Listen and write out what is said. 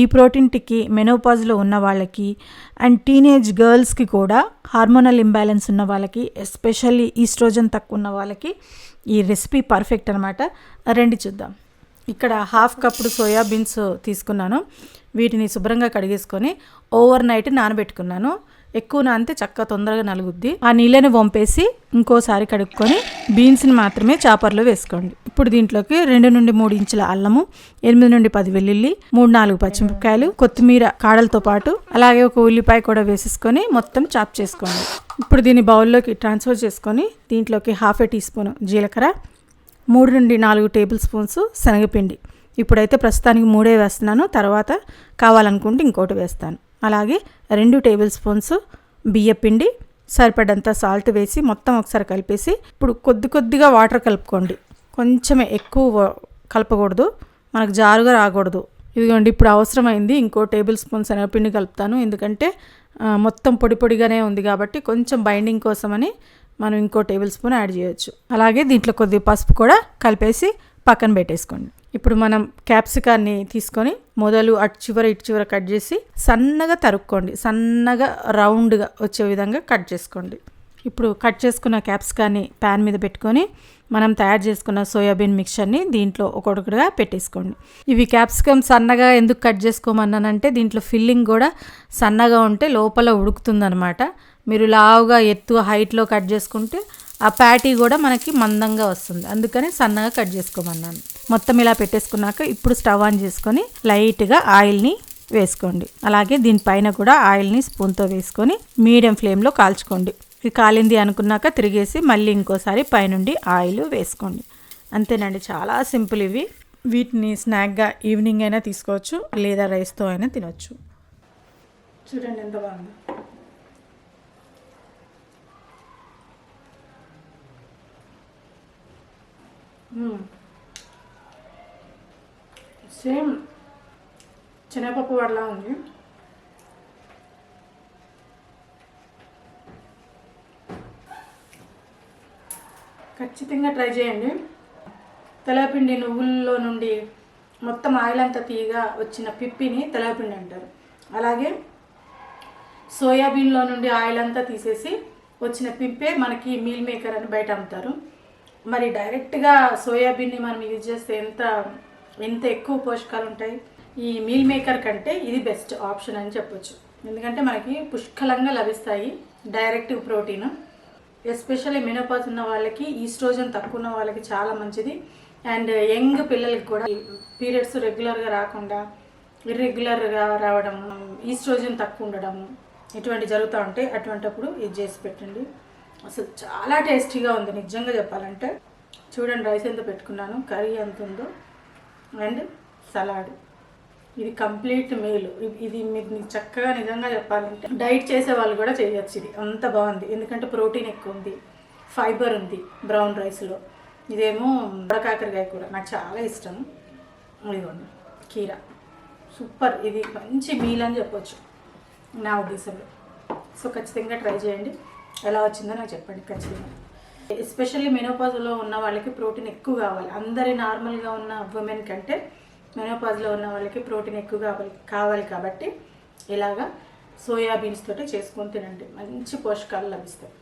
ఈ ప్రోటీన్ టిక్కి మెనోపాజ్లో ఉన్న వాళ్ళకి అండ్ టీనేజ్ గర్ల్స్కి కూడా హార్మోనల్ ఇంబ్యాలెన్స్ ఉన్న వాళ్ళకి ఎస్పెషల్లీ ఈస్ట్రోజన్ తక్కువ ఉన్న వాళ్ళకి ఈ రెసిపీ పర్ఫెక్ట్ అనమాట రండి చూద్దాం. ఇక్కడ హాఫ్ కప్పుడు సోయాబీన్స్ తీసుకున్నాను. వీటిని శుభ్రంగా కడిగేసుకొని ఓవర్ నైట్ నానబెట్టుకున్నాను. ఎక్కువ నానితే చక్కగా తొందరగా నలుగుద్ది. ఆ నీళ్ళని వంపేసి ఇంకోసారి కడుక్కొని బీన్స్ని మాత్రమే చాపర్లో వేసుకోండి. ఇప్పుడు దీంట్లోకి రెండు నుండి మూడు ఇంచుల అల్లము ఎనిమిది నుండి పది వెల్లుల్లి మూడు నాలుగు పచ్చిమిరపకాయలు కొత్తిమీర కాడలతో పాటు అలాగే ఒక ఉల్లిపాయ కూడా వేసేసుకొని మొత్తం చాప్ చేసుకోండి. ఇప్పుడు దీన్ని బౌల్లోకి ట్రాన్స్ఫర్ చేసుకొని దీంట్లోకి హాఫ్ ఏ టీ స్పూన్ జీలకర్ర మూడు నుండి నాలుగు టేబుల్ స్పూన్స్ శనగపిండి. ఇప్పుడైతే ప్రస్తుతానికి మూడే వేస్తున్నాను తర్వాత కావాలనుకుంటే ఇంకోటి వేస్తాను. అలాగే రెండు టేబుల్ స్పూన్స్ బియ్యపిండి సరిపడంత సాల్ట్ వేసి మొత్తం ఒకసారి కలిపేసి ఇప్పుడు కొద్ది కొద్దిగా వాటర్ కలుపుకోండి. కొంచెమే ఎక్కువ కలపకూడదు. మనకు జారుగా రాకూడదు. ఇదిగోండి ఇప్పుడు అవసరమైంది ఇంకో టేబుల్ స్పూన్ శనగపిండి కలుపుతాను. ఎందుకంటే మొత్తం పొడి పొడిగానే ఉంది కాబట్టి కొంచెం బైండింగ్ కోసమని మనం ఇంకో టేబుల్ స్పూన్ యాడ్ చేయొచ్చు. అలాగే దీంట్లో కొద్ది పసుపు కూడా కలిపేసి పక్కన పెట్టేసుకోండి. ఇప్పుడు మనం క్యాప్సికాన్ని తీసుకొని మొదలు అటు చివర ఇటు చివర కట్ చేసి సన్నగా తరుక్కోండి. సన్నగా రౌండ్గా వచ్చే విధంగా కట్ చేసుకోండి. ఇప్పుడు కట్ చేసుకున్న క్యాప్సికాన్ని ప్యాన్ మీద పెట్టుకొని మనం తయారు చేసుకున్న సోయాబీన్ మిక్చర్ని దీంట్లో ఒక్కొక్కటిగా పెట్టేసుకోండి. ఇవి క్యాప్సికమ్ సన్నగా ఎందుకు కట్ చేసుకోమన్నానంటే దీంట్లో ఫిల్లింగ్ కూడా సన్నగా ఉంటే లోపల ఉడుకుతుందనమాట మీరు లావుగా ఎత్తు హైట్లో కట్ చేసుకుంటే ఆ ప్యాటీ కూడా మనకి మందంగా వస్తుంది. అందుకని సన్నగా కట్ చేసుకోమన్నాను. మొత్తం ఇలా పెట్టేసుకున్నాక ఇప్పుడు స్టవ్ ఆన్ చేసుకొని లైట్గా ఆయిల్ని వేసుకోండి. అలాగే దీనిపైన కూడా ఆయిల్ని స్పూన్తో వేసుకొని మీడియం ఫ్లేమ్లో కాల్చుకోండి. కాలింది అనుకున్నాక తిరిగేసి మళ్ళీ ఇంకోసారి పైనుండి ఆయిల్ వేసుకోండి. అంతేనండి చాలా సింపుల్ ఇవి. వీటిని స్నాక్గా ఈవినింగ్ అయినా తీసుకోవచ్చు లేదా రైస్తో అయినా తినొచ్చు. చూడండి ఎంత బాగుంది. సేమ్ శనగపప్పు వడలా ఉంది. ఖచ్చితంగా ట్రై చేయండి. తెలపిండి నువ్వుల్లో నుండి మొత్తం ఆయిల్ అంతా తీయగా వచ్చిన పిప్పిని తెలపిండి అంటారు. అలాగే సోయాబీన్లో నుండి ఆయిల్ అంతా తీసేసి వచ్చిన పిప్పే మనకి మీల్ మేకర్ అని బయట అమ్ముతారు. మరి డైరెక్ట్గా సోయాబీన్ని మనం యూజ్ చేస్తే ఎంత ఎంత ఎక్కువ పోషకాలు ఉంటాయి? ఈ మీల్ మేకర్ కంటే ఇది బెస్ట్ ఆప్షన్ అని చెప్పొచ్చు. ఎందుకంటే మనకి పుష్కలంగా లభిస్తాయి డైరెక్ట్ ప్రోటీన్. ఎస్పెషల్లీ మెనోపాత్ ఉన్న వాళ్ళకి ఈస్ట్రోజన్ తక్కువ ఉన్న వాళ్ళకి చాలా మంచిది. అండ్ యంగ్ పిల్లలకి కూడా పీరియడ్స్ రెగ్యులర్గా రాకుండా ఇర్రెగ్యులర్గా రావడం ఈస్ట్రోజన్ తక్కువ ఉండడము ఇటువంటి జరుగుతూ ఉంటాయి అటువంటప్పుడు ఇది చేసి పెట్టండి. అసలు చాలా టేస్టీగా ఉంది నిజంగా చెప్పాలంటే. చూడండి రైస్ ఎంత పెట్టుకున్నాను కర్రీ ఎంత ఉందో. And salad. ఇది కంప్లీట్ మీల్. ఇది మీకు చక్కగా నిజంగా చెప్పాలంటే డైట్ చేసే వాళ్ళు కూడా చేయొచ్చు ఇది. అంత బాగుంది. ఎందుకంటే ప్రోటీన్ ఎక్కువ ఉంది. ఫైబర్ ఉంది బ్రౌన్ రైస్లో ఇదేమో బుడకాకరకాయ కూర. నాకు చాలా ఇష్టం. ఇదిగోండి. కీర. సూపర్. ఇది మంచి మీల్ అని చెప్పొచ్చు నా ఉద్దేశంలో. సో ఖచ్చితంగా ట్రై చేయండి. ఎలా వచ్చిందో నాకు చెప్పండి ఖచ్చితంగా. ఎస్పెషల్లీ మెనోపాజ్లో ఉన్న వాళ్ళకి ప్రోటీన్ ఎక్కువ కావాలి. అందరి నార్మల్గా ఉన్న ఉమెన్ కంటే మెనోపాజ్లో ఉన్న వాళ్ళకి ప్రోటీన్ ఎక్కువ కావాలి కావాలి కాబట్టి ఇలాగా సోయాబీన్స్ తోటి చేసుకొని తినండి. మంచి పోషకాలు లభిస్తాయి.